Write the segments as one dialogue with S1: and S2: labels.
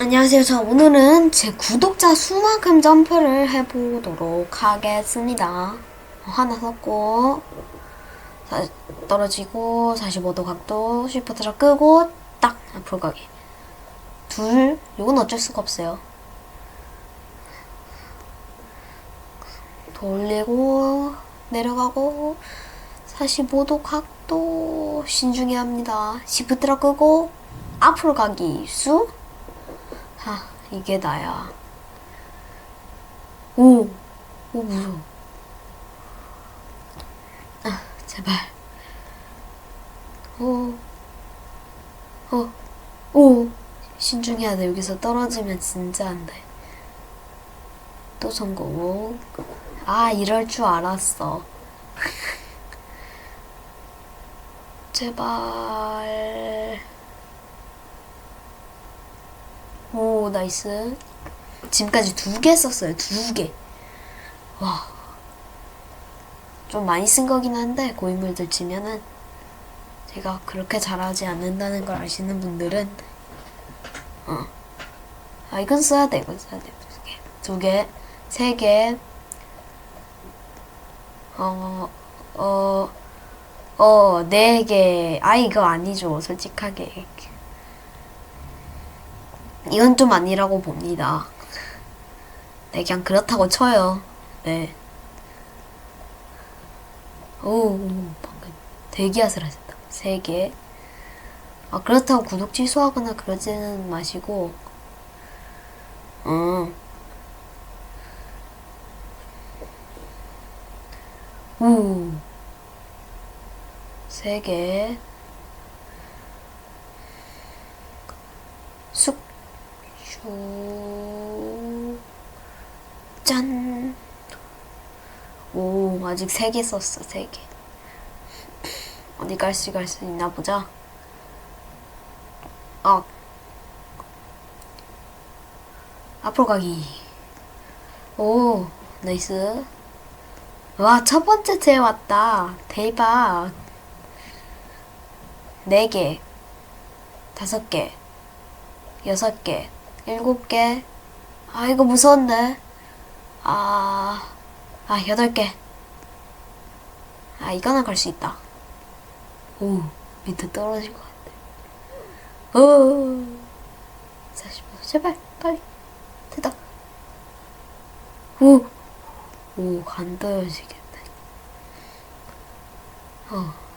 S1: 안녕하세요. 자, 오늘은 제 구독자 수만큼 점프를 해보도록 하겠습니다. 하나 다 떨어지고, 45도 각도, 쉬프트를 끄고, 딱 앞으로 가기. 둘, 이건 어쩔 수가 없어요. 돌리고, 내려가고, 45도 각도, 신중히 합니다. 쉬프트를 끄고, 앞으로 가기. 수, 아, 이게 나야. 오, 오, 무서워. 아, 제발. 오, 어, 오. 신중해야 돼. 여기서 떨어지면 진짜 안 돼. 또 성공. 아, 이럴 줄 알았어. 제발. 오, 나이스. 지금까지 두 개 썼어요. 두 개. 와. 좀 많이 쓴 거긴 한데, 고인물들 치면은. 제가 그렇게 잘하지 않는다는 걸 아시는 분들은, 어. 아, 이건 써야 돼, 이건 써야 돼. 두 개. 두 개. 세 개. 어, 어, 어, 네 개. 아, 이거 아니죠. 솔직하게. 이건 좀 아니라고 봅니다. 네, 그냥 그렇다고 쳐요. 네. 오, 방금 대기하슬 하셨다. 세 개. 아, 그렇다고 구독 취소하거나 그러지는 마시고, 어. 오. 세 개. 쑥. 슈. 짠. 오, 아직 세 개 썼어, 세 개. 어디 갈수 갈 수 있나 보자. 아. 앞으로 가기. 오, 나이스. 와, 첫 번째 제 왔다. 대박. 네 개. 다섯 개. 여섯 개. 일곱 개. 아, 이거 무서운데. 아, 아, 여덟 개. 아, 이거는 걸 수 있다. 오, 밑에 떨어질 것 같아. 오, 45. 제발, 빨리. 됐다. 오, 오, 간 떨어지겠다. 어.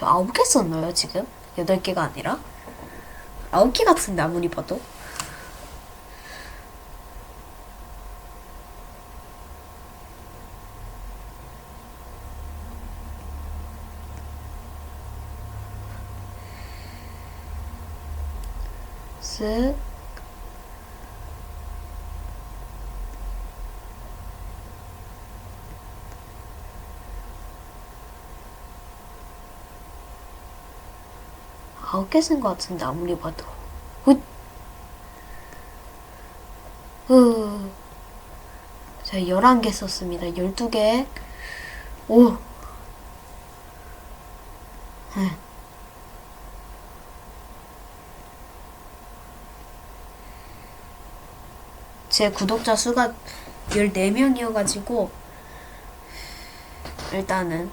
S1: 저 아홉 개 썼나요, 지금? 여덟 개가 아니라? 아홉 개 같은데, 아무리 봐도. 쓱. 아홉 개 쓴 것 같은데 아무리 봐도 훗. 흐. 자 11개 썼습니다 12개 오 응. 제 구독자 수가 14명이어가지고 일단은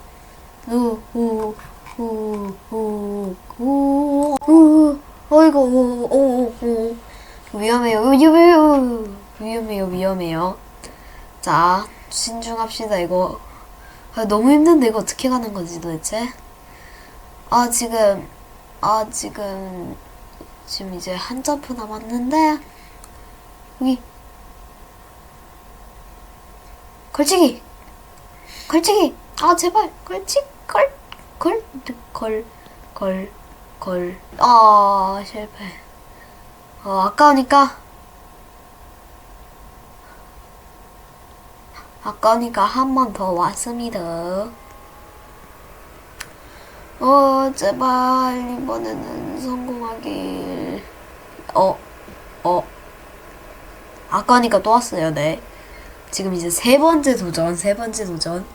S1: 우우 우우우우 어이구 오오오 위험해요. 위험해요. 위험해요. 위험해요. 자 신중합시다 이거. 아, 너무 힘든데 이거 어떻게 가는 거지 도대체? 아 지금 아 지금 지금 이제 한 점프 남았는데 여기. 걸치기! 걸치기! 아 제발! 걸치 걸걸 걸 걸 걸 아 실패. 어 아까우니까. 아까우니까 한 번 더 왔습니다. 어 제발 이번에는 성공하길. 어 어. 아까우니까 또 왔어요 네. 지금 이제 세 번째 도전, 세 번째 도전.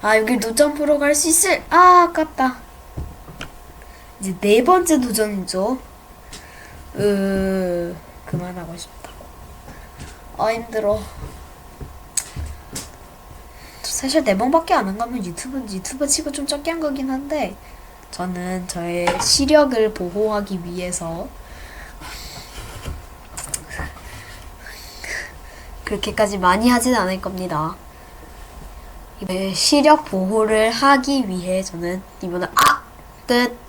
S1: 아, 여기 노점프로 갈 수 있을, 아, 아깝다. 이제 네 번째 도전이죠. 으, 그만하고 싶다. 아, 힘들어. 사실 네 번밖에 안 한 거면 유튜브, 유튜브 치고 좀 적게 한 거긴 한데, 저는 저의 시력을 보호하기 위해서 그렇게까지 많이 하진 않을 겁니다. 시력 보호를 하기 위해 저는 이번에 아! 끝!